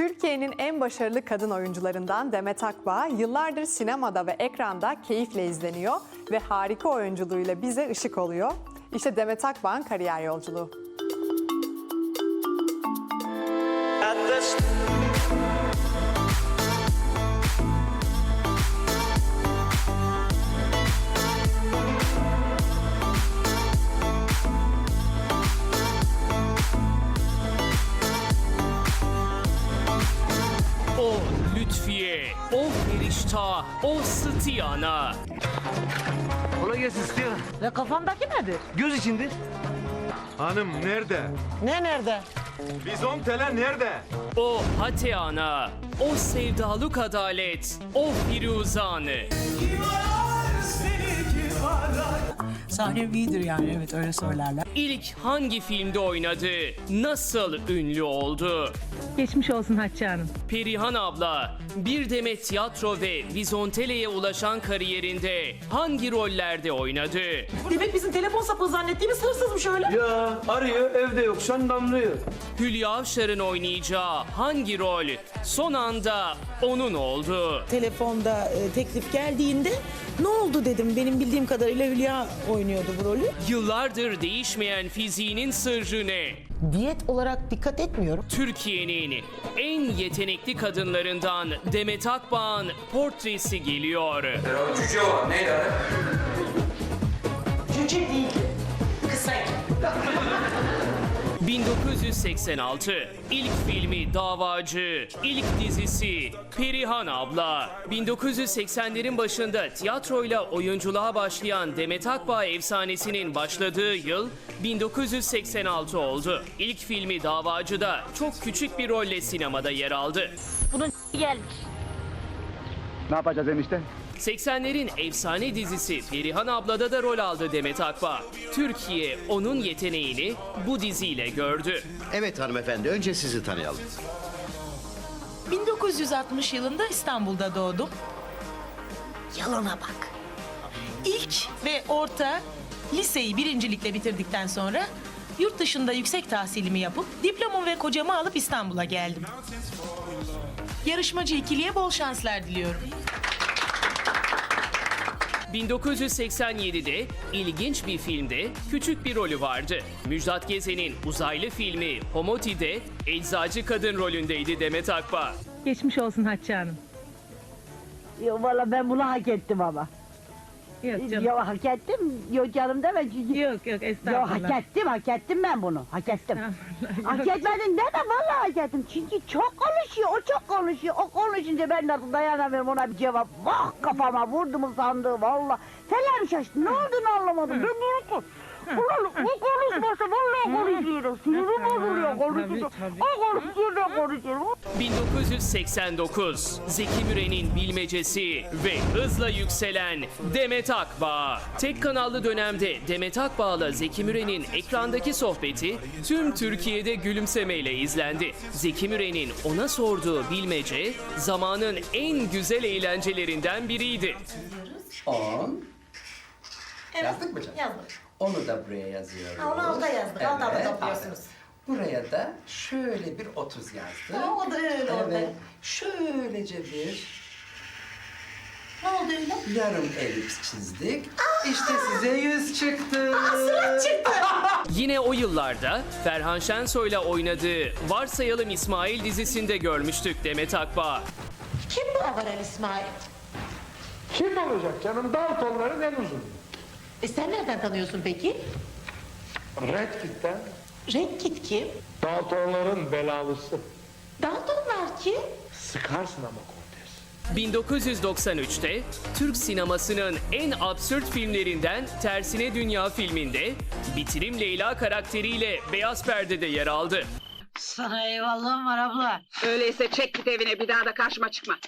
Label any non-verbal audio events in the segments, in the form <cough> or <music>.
Türkiye'nin en başarılı kadın oyuncularından Demet Akbağ yıllardır sinemada ve ekranda keyifle izleniyor ve harika oyunculuğuyla bize ışık oluyor. İşte Demet Akbağ'ın kariyer yolculuğu. O Sıtiyana. Kolay gelsin istiyor. Ve kafamdaki nedir? Göz içindir. Hanım nerede? Ne nerede? Bizon tele nerede? O Hateana, o sevdalık adalet, o Firuzanı. Sahnem iyidir yani evet öyle söylerler. İlk hangi filmde oynadı? Nasıl ünlü oldu? Geçmiş olsun Hatice Hanım. Perihan abla, bir demet tiyatro ve vizontele'ye ulaşan kariyerinde hangi rollerde oynadı? Demek bizim telefon sapı zannettiğimiz hırsızmış öyle. Ya arıyor evde yok şu an damlıyor. Hülya Avşar'ın oynayacağı hangi rol son anda onun oldu? Telefonda e, teklif geldiğinde ne oldu dedim. Benim bildiğim kadarıyla Hülya oynuyordu bu rolü. Yıllardır değişmeyen fiziğinin sırrı ne? Diyet olarak dikkat etmiyorum. Türkiye'nin en yetenekli kadınlarından Demet Akbağ'ın portresi geliyor. Cüce değil. Kısa. 1986 ilk filmi Davacı, ilk dizisi Perihan Abla. 1980'lerin başında tiyatroyla oyunculuğa başlayan Demet Akbağ efsanesinin başladığı yıl 1986 oldu. İlk filmi Davacı'da çok küçük bir rolle sinemada yer aldı. Bunun gelmiş. Ne yapacağız enişte? 80'lerin efsane dizisi Perihan Abla'da da rol aldı Demet Akbağ. Türkiye onun yeteneğini bu diziyle gördü. Evet hanımefendi, önce sizi tanıyalım. 1960 yılında İstanbul'da doğdum. Yalana bak. İlk ve orta liseyi birincilikle bitirdikten sonra yurt dışında yüksek tahsilimi yapıp diplomamı ve kocamı alıp İstanbul'a geldim. Yarışmacı ikiliye bol şanslar diliyorum. 1987'de ilginç bir filmde küçük bir rolü vardı. Müjdat Gezen'in uzaylı filmi Homoti'de eczacı kadın rolündeydi Demet Akbağ. Geçmiş olsun Hatice Hanım. Yo, valla ben bunu hak ettim ama. Yok canım. Yo hak ettim. Yo canım deme. Yok yok Yo estağfurullah. hak ettim, hak ettim ben bunu. Hak ettim. Estağfurullah. hak etmedin deme, vallahi hak ettim. Çünkü çok konuşuyor, o çok konuşuyor. O konuşunca ben nasıl dayanamıyorum ona bir cevap. Vah kafama vurdu mu sandığı valla. Fener şaştı, ne olduğunu anlamadım. Ben ko- Ulan o konuşmasa vallahi konuşuyorum. Sinirim bozuluyor konuşunca. O konuşuyor da konuşuyor. 1989 Zeki Müren'in bilmecesi ve hızla yükselen Demet Akbağ. Tek kanallı dönemde Demet Akbağ'la Zeki Müren'in ekrandaki sohbeti tüm Türkiye'de gülümsemeyle izlendi. Zeki Müren'in ona sorduğu bilmece zamanın en güzel eğlencelerinden biriydi. 10. Yazdık mı canım? Yazdık. Onu da buraya yazıyoruz. Onu alta yazdık, alt alta Evet, topluyorsunuz. aferin. Buraya da şöyle bir 30 yazdık. Tamam, o da öyle. Evet. Şöylece bir Ne oldu öyle? yarım elips çizdik. İşte size 100 çıktı. <laughs> Yine o yıllarda Ferhan Şensoy'la oynadığı Varsayalım İsmail dizisinde görmüştük Demet Akbağ. Kim bu Avarel İsmail? Kim olacak canım? Daltonların en uzun. E sen nereden tanıyorsun peki? Red Kit'ten Red Kit kim? Daltonların belalısı. Daltonlar kim? Sıkarsın ama Cortez. 1993'te Türk sinemasının en absürt filmlerinden Tersine Dünya filminde Bitirim Leyla karakteriyle Beyaz Perde'de yer aldı. Sana eyvallahım var abla. Öyleyse çek git evine bir daha da karşıma çıkma.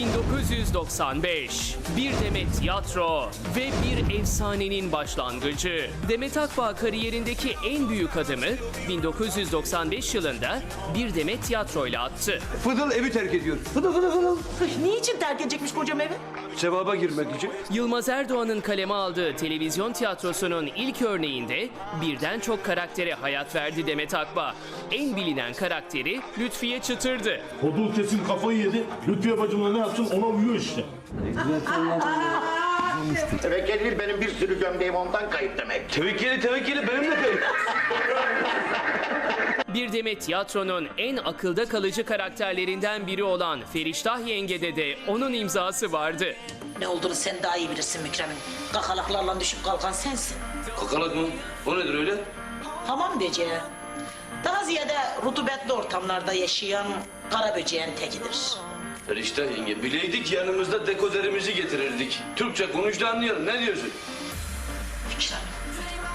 1995 Bir demet tiyatro ve bir efsanenin başlangıcı. Demet Akbağ kariyerindeki en büyük adımı 1995 yılında Bir demet tiyatroyla attı. Fıdıl evi terk ediyor. Fıdıl fıdıl fıdıl. Niçin terk edecekmiş kocam evi? Sevaba girmek için. Yılmaz Erdoğan'ın kaleme aldığı televizyon tiyatrosunun ilk örneğinde birden çok karaktere hayat verdi Demet Akbağ. En bilinen karakteri Lütfiye Çıtır'dı. Odul kesin kafayı yedi. Lütfiye bacımla ne yapsın ona uyuyor işte. Tevekkeli benim bir sürü gömleğim ondan kayıp demek. Tevekkeli tevekkeli benimle kayıp. Bir demet tiyatronun en akılda kalıcı karakterlerinden biri olan Feriştah Yenge'de de onun imzası vardı. Ne olduğunu sen daha iyi bilirsin Mükremin. Kakalaklarla düşüp kalkan sensin. Kakalak mı? O nedir öyle? Hamam böceği. Daha ziyade rutubetli ortamlarda yaşayan kara böceğin tekidir. Ferişte yenge bileydik yanımızda dekoderimizi getirirdik. Türkçe konuş da anlayalım ne diyorsun? Mükremin.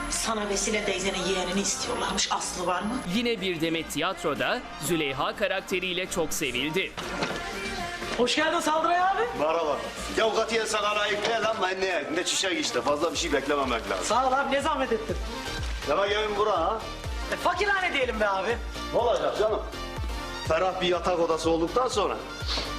Sana Vesile teyzenin yeğenini istiyorlarmış. Aslı var mı? Yine bir demet tiyatroda Züleyha karakteriyle çok sevildi. Hoş geldin Saldıray abi. Merhaba. Ya katiyen sana layık değil ama ne, ne çiçek işte. Fazla bir şey beklememek lazım. Sağ ol abi ne zahmet ettin. Demek evin bura ha? E, fakirhane diyelim be abi. Ne olacak canım? Ferah bir yatak odası olduktan sonra.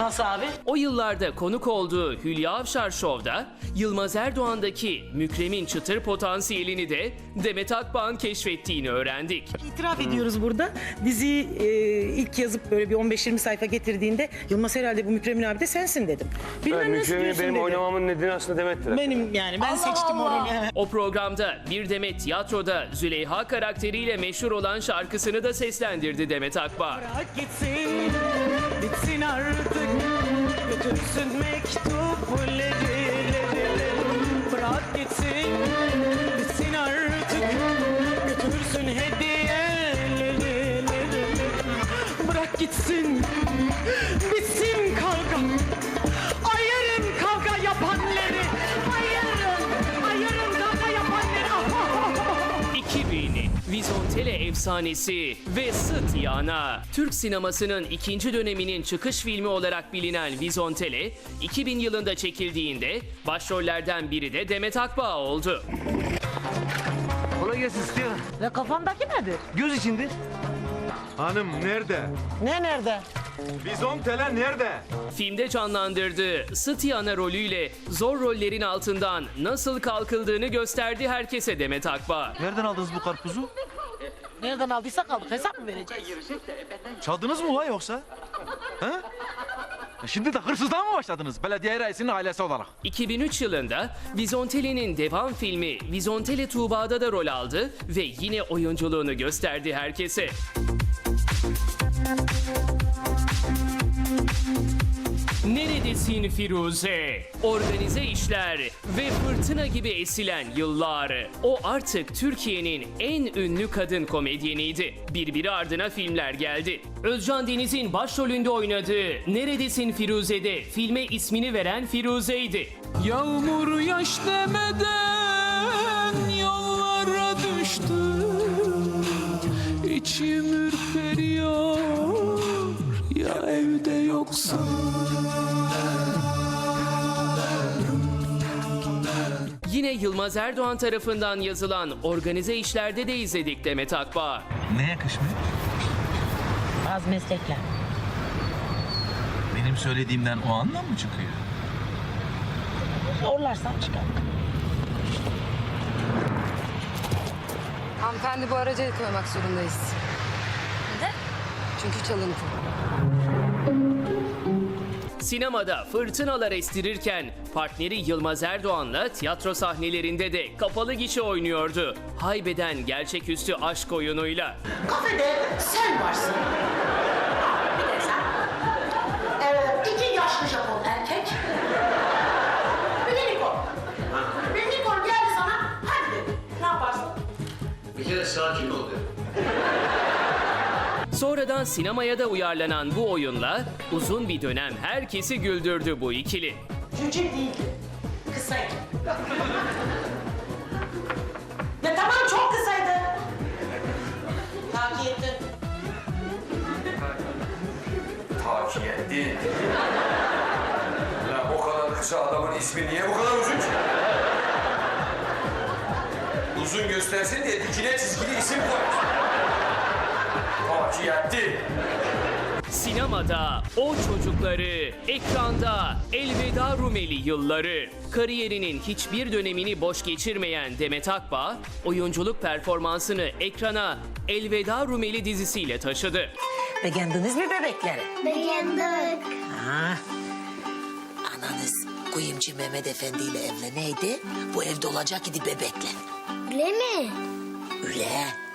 Nasıl abi? O yıllarda konuk olduğu Hülya Avşar Show'da Yılmaz Erdoğan'daki Mükremin çıtır potansiyelini de Demet Akbağ'ın keşfettiğini öğrendik. İtiraf ediyoruz burada. Diziyi e, ilk yazıp böyle bir 15-20 sayfa getirdiğinde Yılmaz herhalde bu Mükremin abi de sensin dedim. Bilmem nasıl diyorsun benim dedi. oynamamın nedeni aslında Demet'tir. Benim yani ben seçtim o rolü. O programda bir demet tiyatroda Züleyha karakteriyle meşhur olan şarkısını da seslendirdi Demet Akbağ. Bırak gitsin, bitsin artık. Götürsün mektupları. Bırak gitsin, bitsin artık. Götürsün hediyeleri. Bırak gitsin, bitsin kavga. Ayırın kavga yapanları. Ayırın, ayırın kavga yapanları. <laughs> 2000, Vizontele efsanesi ve Sıt Yana. Türk sinemasının ikinci döneminin çıkış filmi olarak bilinen Vizontele, 2000 yılında çekildiğinde başrollerden biri de Demet Akbağ oldu. Kolay gelsin istiyor. Ne kafandaki nedir? Göz içindir. Hanım nerede? Ne nerede? Bizon tele nerede? Filmde canlandırdığı Sıt Yana rolüyle zor rollerin altından nasıl kalkıldığını gösterdi herkese Demet Akbağ. Nereden aldınız bu karpuzu? Nereden aldıysak aldık. Hesap mı vereceğiz? Çaldınız mı ulan yoksa? Ha? Şimdi de hırsızlığa mı başladınız belediye reisinin ailesi olarak? 2003 yılında Vizontele'nin devam filmi Vizontele Tuğba'da da rol aldı ve yine oyunculuğunu gösterdi herkese. Neredesin Firuze? Organize işler ve fırtına gibi esilen yıllar. O artık Türkiye'nin en ünlü kadın komedyeniydi. Birbiri ardına filmler geldi. Özcan Deniz'in başrolünde oynadığı Neredesin Firuze'de filme ismini veren Firuze'ydi. Yağmur yaş demeden yollara düştüm İçim ürperiyor ya evde yoksa Yine Yılmaz Erdoğan tarafından yazılan organize işlerde de izledik Demet Akbağ. Ne yakışmış? Bazı meslekler. Benim söylediğimden o anlam mı çıkıyor? Zorlarsan çıkar. Hanımefendi bu araca koymak zorundayız. Neden? Çünkü çalıntı. Sinemada fırtınalar estirirken partneri Yılmaz Erdoğan'la tiyatro sahnelerinde de kapalı gişe oynuyordu. Haybeden gerçeküstü aşk oyunuyla. Kafede sen varsın. Bir de sen. Evet, iki yaşlı Japon erkek. Bir de Nikon. Bir Nikon geldi sana, hadi. Ne yaparsın? Bir kere sakin ol. Sonradan sinemaya da uyarlanan bu oyunla uzun bir dönem herkesi güldürdü bu ikili. Cüce değildi. Kısaydı. ya tamam çok kısaydı. Takip ettin. Takip etti. Lan o kadar kısa adamın ismi niye bu kadar uzun ki? Uzun göstersin diye dikine çizgili isim koymuş. Etti. Sinemada o çocukları, ekranda elveda Rumeli yılları. Kariyerinin hiçbir dönemini boş geçirmeyen Demet Akbağ, oyunculuk performansını ekrana Elveda Rumeli dizisiyle taşıdı. Beğendiniz mi bebekleri? Beğendik. Ha. Ananız kuyumcu Mehmet Efendi ile evleneydi. Bu evde olacak idi bebekle. Öyle mi? Öyle.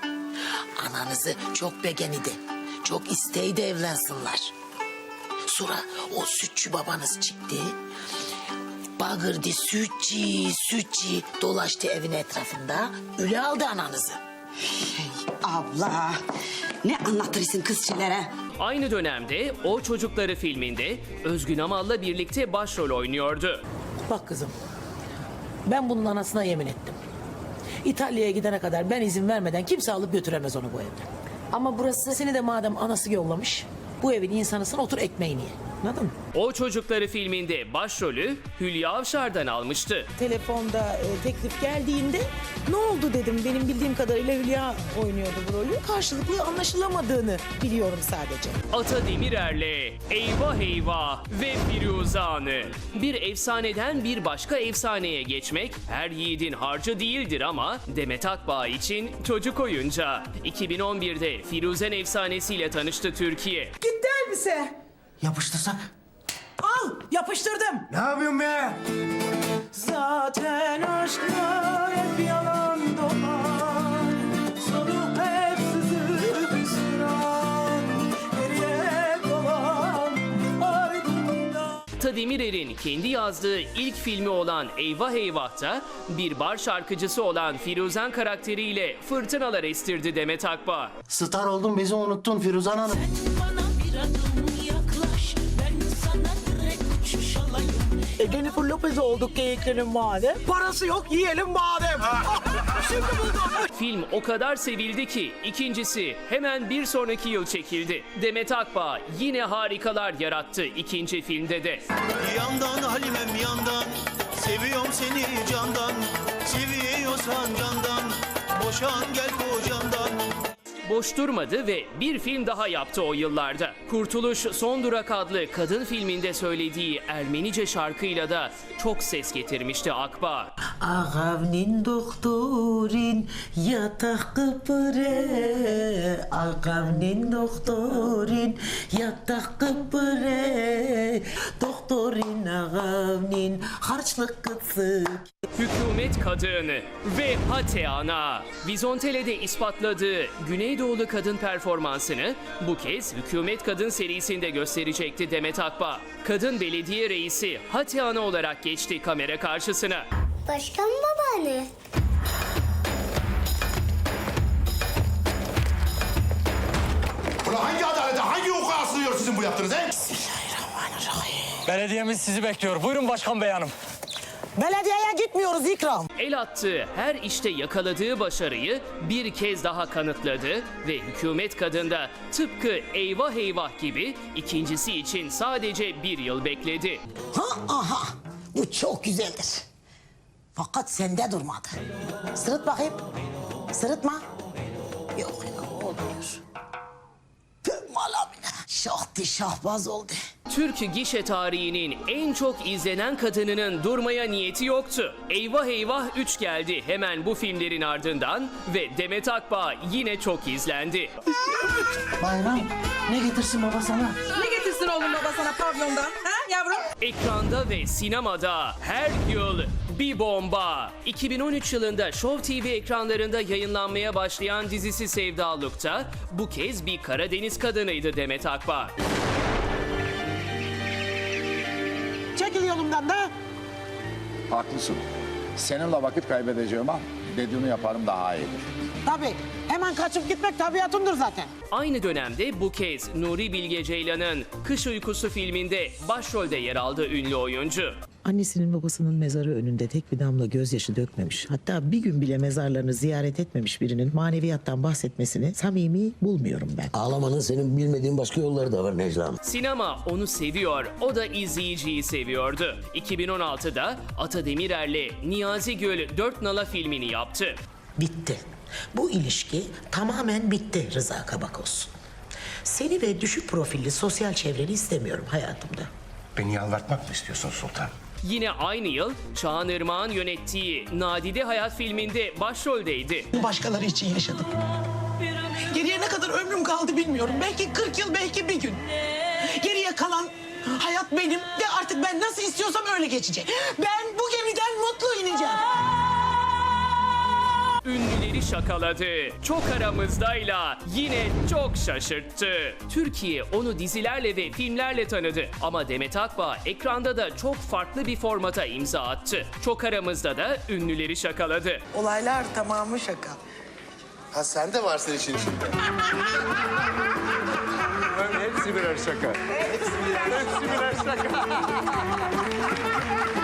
Ananızı çok beğenidi. Çok isteydi evlensinler. Sonra o sütçü babanız çıktı. Bağırdı sütçü, sütçü dolaştı evin etrafında. Öyle aldı ananızı. Abla ne anlatırsın kızçilere? Aynı dönemde O Çocukları filminde Özgün Amal'la birlikte başrol oynuyordu. Bak kızım. Ben bunun anasına yemin ettim. İtalya'ya gidene kadar ben izin vermeden kimse alıp götüremez onu bu evden. Ama burası seni de madem anası yollamış. Bu evin insanısın otur ekmeğini ye. Anladın mı? O Çocukları filminde başrolü Hülya Avşar'dan almıştı. Telefonda e, teklif geldiğinde ne oldu dedim. Benim bildiğim kadarıyla Hülya oynuyordu bu rolü. Karşılıklı anlaşılamadığını biliyorum sadece. Ata Demirer'le Eyvah Eyvah ve Firuzan'ı. Bir efsaneden bir başka efsaneye geçmek her yiğidin harcı değildir ama Demet Akbağ için çocuk oyuncağı. 2011'de Firuzen efsanesiyle tanıştı Türkiye. Gitti elbise. Yapıştırsak. Al yapıştırdım. Ne yapıyorsun be? Zaten aşklar hep yalan dolan Sonu hep hüsran Geriye ardından kendi yazdığı ilk filmi olan Eyvah Eyvah'ta bir bar şarkıcısı olan Firuzen karakteriyle fırtınalar estirdi Demet Akbağ. Star oldun bizi unuttun Firuzan Hanım. Bana bir adım e, Jennifer Lopez olduk geyiklerin madem. Parası yok yiyelim madem. <laughs> Şimdi buldum Film o kadar sevildi ki ikincisi hemen bir sonraki yıl çekildi. Demet Akbağ yine harikalar yarattı ikinci filmde de. Yandan Halimem yandan Seviyorum seni candan. Seviyorsan candan Boşan gel kocandan Boş durmadı ve bir film daha yaptı o yıllarda. Kurtuluş Son Durak adlı kadın filminde söylediği Ermenice şarkıyla da çok ses getirmişti Akbağ. Ağamnin doktorin yatak kıpıre Ağamnin doktorin yatak kıpıre Doktorin ağamnin harçlık kıtsık Hükümet kadını ve Hate Ana. Vizontele'de ispatladığı Güneydoğulu kadın performansını bu kez Hükümet Kadın serisinde gösterecekti Demet Akbağ. Kadın belediye reisi Hate Ana olarak geçti kamera karşısına. Başkan babaanne. Ulan hangi adalete, hangi hukuka sığıyor sizin bu yaptığınız he? Belediyemiz sizi bekliyor. Buyurun başkan bey hanım. Belediyeye gitmiyoruz ikram El attığı her işte yakaladığı başarıyı bir kez daha kanıtladı ve hükümet kadında tıpkı eyvah eyvah gibi ikincisi için sadece bir yıl bekledi. Ha aha bu çok güzeldir. Fakat sende durmadı. Sırıt bakayım. Sırıtma. Şahti şahbaz oldu. Türk gişe tarihinin en çok izlenen kadınının durmaya niyeti yoktu. Eyvah Eyvah 3 geldi hemen bu filmlerin ardından ve Demet Akbağ yine çok izlendi. Bayram ne getirsin baba sana? Ne getirsin oğlum baba sana pavyondan? Ha yavrum? Ekranda ve sinemada her yıl bir bomba. 2013 yılında Show TV ekranlarında yayınlanmaya başlayan dizisi Sevdaluk'ta bu kez bir Karadeniz kadınıydı Demet Akbağ. Çekil yolumdan da Haklısın. Seninle vakit kaybedeceğim ama dediğini yaparım daha iyidir. Tabii hemen kaçıp gitmek tabiatımdır zaten Aynı dönemde bu kez Nuri Bilge Ceylan'ın Kış Uykusu filminde başrolde yer aldı ünlü oyuncu. Annesinin babasının mezarı önünde tek bir damla gözyaşı dökmemiş. Hatta bir gün bile mezarlarını ziyaret etmemiş birinin maneviyattan bahsetmesini samimi bulmuyorum ben. Ağlamanın senin bilmediğin başka yolları da var Necla Hanım. Sinema onu seviyor, o da izleyiciyi seviyordu. 2016'da Ata Demirer'le Niyazi Göl 4 Nala filmini yaptı. Bitti. Bu ilişki tamamen bitti Rıza Kabak olsun. Seni ve düşük profilli sosyal çevreni istemiyorum hayatımda. Beni yalvartmak mı istiyorsun Sultan? Yine aynı yıl Çağan Irmak'ın yönettiği Nadide Hayat filminde başroldeydi. Başkaları için yaşadım. Geriye ne kadar ömrüm kaldı bilmiyorum. Belki 40 yıl, belki bir gün. Geriye kalan hayat benim ve artık ben nasıl istiyorsam öyle geçecek. Ben bu gemiden mutlu ineceğim. Ünlüleri şakaladı. Çok aramızdayla yine çok şaşırttı. Türkiye onu dizilerle ve filmlerle tanıdı. Ama Demet Akbağ ekranda da çok farklı bir formata imza attı. Çok aramızda da ünlüleri şakaladı. Olaylar tamamı şaka. Ha sen de varsın işin içinde. Hepsi birer şaka. Hepsi birer şaka. <laughs>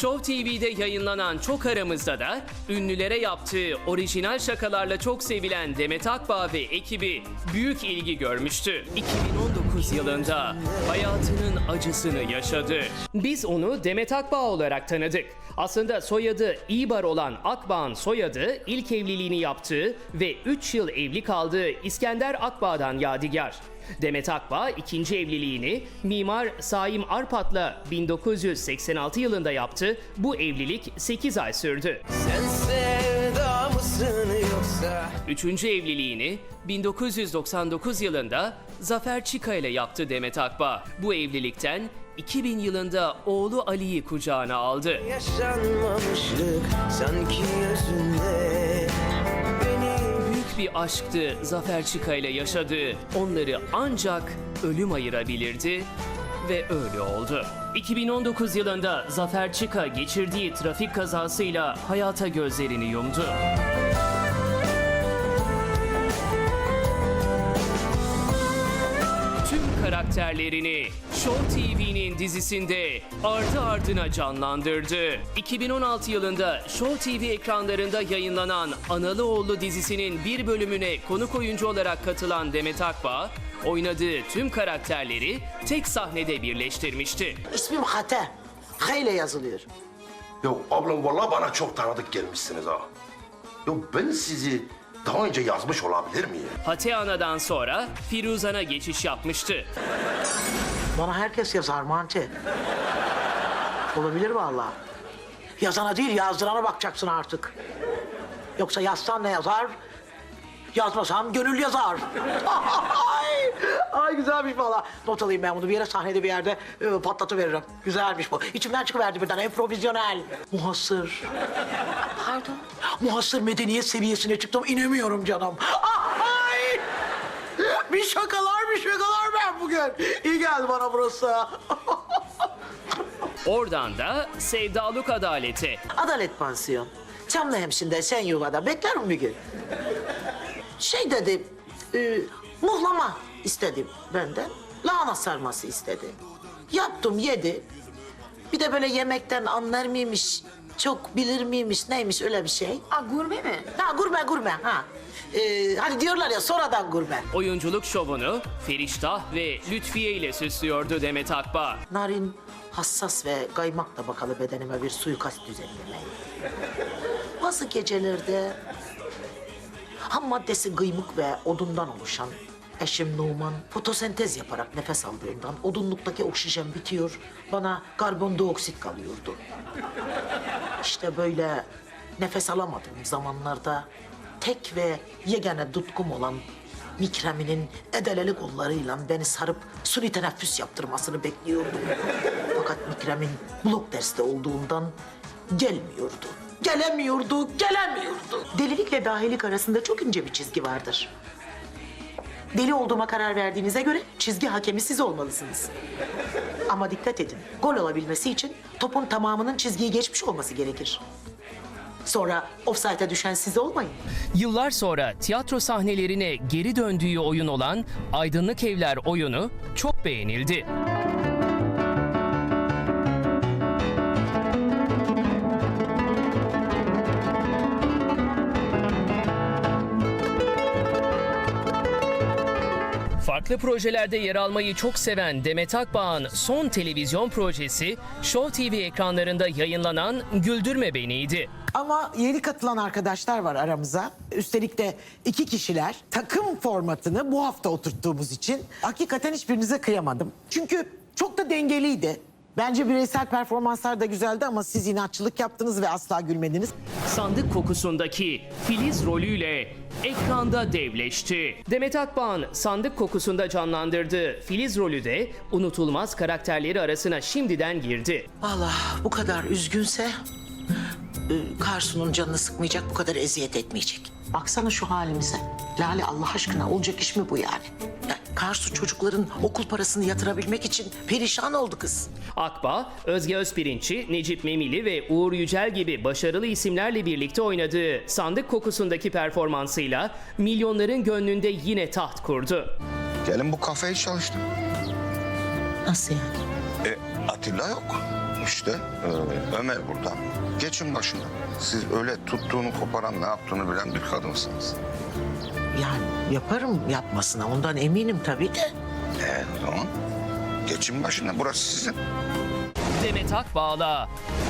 Show TV'de yayınlanan Çok Aramızda da ünlülere yaptığı orijinal şakalarla çok sevilen Demet Akbağ ve ekibi büyük ilgi görmüştü. 2019 yılında hayatının acısını yaşadı. Biz onu Demet Akbağ olarak tanıdık. Aslında soyadı İbar olan Akbağ'ın soyadı ilk evliliğini yaptığı ve 3 yıl evli kaldığı İskender Akbağ'dan yadigar. Demet Akbağ ikinci evliliğini mimar Saim Arpat'la 1986 yılında yaptı. Bu evlilik 8 ay sürdü. Sen sevda mısın yoksa? Üçüncü evliliğini 1999 yılında Zafer Çika ile yaptı Demet Akbağ. Bu evlilikten 2000 yılında oğlu Ali'yi kucağına aldı. Yaşanmamışlık sanki yüzünde. Bir aşktı Zafer Çika ile yaşadığı. Onları ancak ölüm ayırabilirdi ve öyle oldu. 2019 yılında Zafer Çika geçirdiği trafik kazasıyla hayata gözlerini yumdu. Karakterlerini Show TV'nin dizisinde ardı ardına canlandırdı. 2016 yılında Show TV ekranlarında yayınlanan Analıoğlu dizisinin bir bölümüne konuk oyuncu olarak katılan Demet Akbağ, oynadığı tüm karakterleri tek sahnede birleştirmişti. İsmim Hate. H ile yazılıyor. Ya ablam vallahi bana çok tanıdık gelmişsiniz ha. Ya ben sizi daha önce yazmış olabilir miyim? Hate Ana'dan sonra Firuzan'a geçiş yapmıştı. Bana herkes yazar Manti. Olabilir vallahi. Yazana değil yazdırana bakacaksın artık. Yoksa yazsan ne yazar? Yazmasam gönül yazar. <laughs> ay, ay güzelmiş valla. Not alayım ben bunu bir yere sahnede bir yerde e, patlatıveririm. Güzelmiş bu. İçimden çıkıverdi birden improvizyonel. Muhasır. Pardon? Muhasır medeniyet seviyesine çıktım inemiyorum canım. Ay! Bir şakalar bir şakalar ben bugün. İyi geldi bana burası. <laughs> Oradan da Sevdalık Adaleti. Adalet Pansiyon. Çamlı hemşinde sen yuvada beklerim bir gün. Şey dedi, e, muhlama istedim benden. Lahana sarması istedi. Yaptım yedi. Bir de böyle yemekten anlar mıymış, çok bilir miymiş, neymiş öyle bir şey. Aa, gurme mi? Ha gurme gurme ha. Ee, hani diyorlar ya sonradan gurme. Oyunculuk şovunu Feriştah ve Lütfiye ile süslüyordu Demet Akbağ. Narin, hassas ve kaymakla bakalı bedenime bir suikast düzenlemeyi. Bazı gecelerde ham maddesi kıymık ve odundan oluşan eşim Numan fotosentez yaparak nefes aldığından odunluktaki oksijen bitiyor, bana karbondioksit kalıyordu. İşte böyle nefes alamadığım zamanlarda tek ve yegane tutkum olan Mikrem'inin edeleli kollarıyla beni sarıp suni teneffüs yaptırmasını bekliyordum. Fakat Mikrem'in blok derste olduğundan gelmiyordu. Gelemiyordu, gelemiyordu. Delilikle dahilik arasında çok ince bir çizgi vardır. Deli olduğuma karar verdiğinize göre çizgi hakemi siz olmalısınız. Ama dikkat edin, gol olabilmesi için topun tamamının çizgiyi geçmiş olması gerekir. Sonra offside'e düşen siz olmayın. Yıllar sonra tiyatro sahnelerine geri döndüğü oyun olan Aydınlık Evler oyunu çok beğenildi. Farklı projelerde yer almayı çok seven Demet Akbağ'ın son televizyon projesi Show TV ekranlarında yayınlanan Güldürme Beni'ydi. Ama yeni katılan arkadaşlar var aramıza. Üstelik de iki kişiler. Takım formatını bu hafta oturttuğumuz için hakikaten hiçbirinize kıyamadım. Çünkü çok da dengeliydi. Bence bireysel performanslar da güzeldi ama siz inatçılık yaptınız ve asla gülmediniz. Sandık kokusundaki Filiz rolüyle ekranda devleşti. Demet Akbağ'ın sandık kokusunda canlandırdığı Filiz rolü de unutulmaz karakterleri arasına şimdiden girdi. Vallahi bu kadar üzgünse Karsu'nun canını sıkmayacak, bu kadar eziyet etmeyecek. Baksana şu halimize. Lale Allah aşkına olacak iş mi bu yani? Ya, Karsu çocukların okul parasını yatırabilmek için perişan oldu kız. Akbağ, Özge Özpirinççi, Necip Memili ve Uğur Yücel gibi başarılı isimlerle birlikte oynadığı sandık kokusundaki performansıyla milyonların gönlünde yine taht kurdu. Gelin bu kafeyi çalıştım. Nasıl yani? E, Atilla yok. İşte Ömer burada. Geçin başına. Siz öyle tuttuğunu koparan ne yaptığını bilen bir kadınsınız. Yani yaparım yapmasına ondan eminim tabii de. E o zaman geçin başına burası sizin. Demet Akbağ'la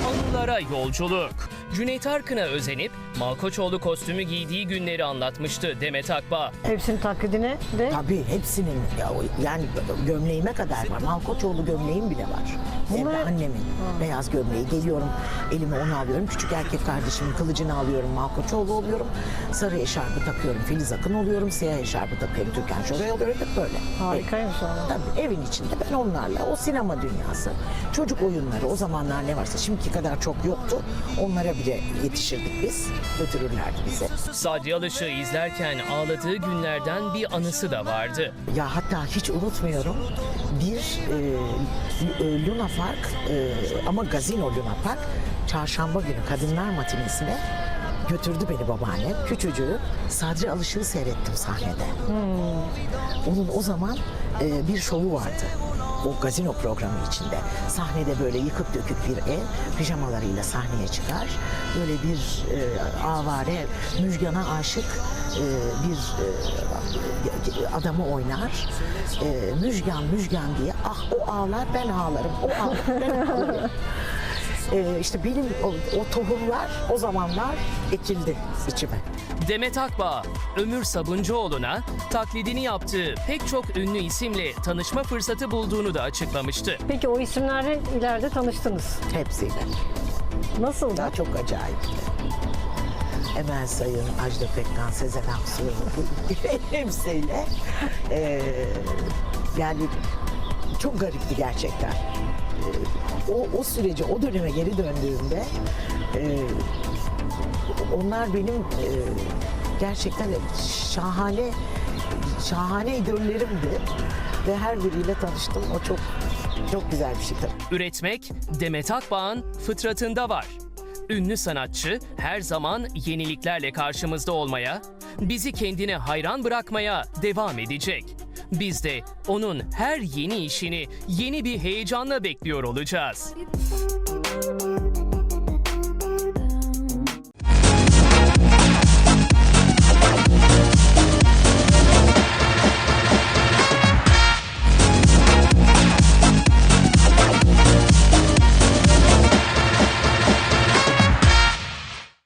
anılara yolculuk. Cüneyt Arkın'a özenip Malkoçoğlu kostümü giydiği günleri anlatmıştı Demet Akbağ. Hepsinin taklidine de... Tabii hepsinin. Ya, yani gömleğime kadar var. Malkoçoğlu gömleğim bile var. Evde annemin beyaz gömleği. Geliyorum elime onu alıyorum. Küçük erkek kardeşimin kılıcını alıyorum. Malkoçoğlu oluyorum. Sarı eşarbı takıyorum. Filiz Akın oluyorum. Siyah eşarbı takıyorum. Türkan Şoray oluyorum. Hep böyle. Harikaymış Tabii evin içinde ben onlarla. O sinema dünyası. Çocuk oyunları. O zamanlar ne varsa şimdiki kadar çok yoktu. Onlara bile yetişirdik biz. Götürürlerdi bizi. Sadri Alış'ı izlerken ağladığı günlerden bir anısı da vardı. Ya hatta hiç unutmuyorum bir e, Luna Park e, ama Gazino Luna Park çarşamba günü kadınlar matinesine götürdü beni babaannem. Küçücüğü Sadri Alışık'ı seyrettim sahnede. Onun o zaman e, bir şovu vardı. O gazino programı içinde. Sahnede böyle yıkık dökük bir ev, pijamalarıyla sahneye çıkar. Böyle bir e, avare, müjgana aşık bir e, adamı oynar. E, müjgan, müjgan diye. Ah o ağlar, ben ağlarım. O ağlar, ben ağlarım. <laughs> E, işte benim o, o tohumlar o zamanlar ekildi içime. Demet Akbağ, Ömür Sabuncuoğlu'na taklidini yaptığı pek çok ünlü isimle tanışma fırsatı bulduğunu da açıklamıştı. Peki o isimlerle ileride tanıştınız? Hepsiyle. Nasıl? Daha çok acayip. Emel Sayın, Ajda Pekkan, Sezen Aksu <laughs> hepsiyle. Ee, yani çok garipti gerçekten. Ee, o, o süreci, o döneme geri döndüğümde e, onlar benim e, gerçekten şahane şahane idollerimdi ve her biriyle tanıştım. O çok çok güzel bir şey tabii. Üretmek Demet Akbağ'ın fıtratında var. Ünlü sanatçı her zaman yeniliklerle karşımızda olmaya, bizi kendine hayran bırakmaya devam edecek. Biz de onun her yeni işini yeni bir heyecanla bekliyor olacağız.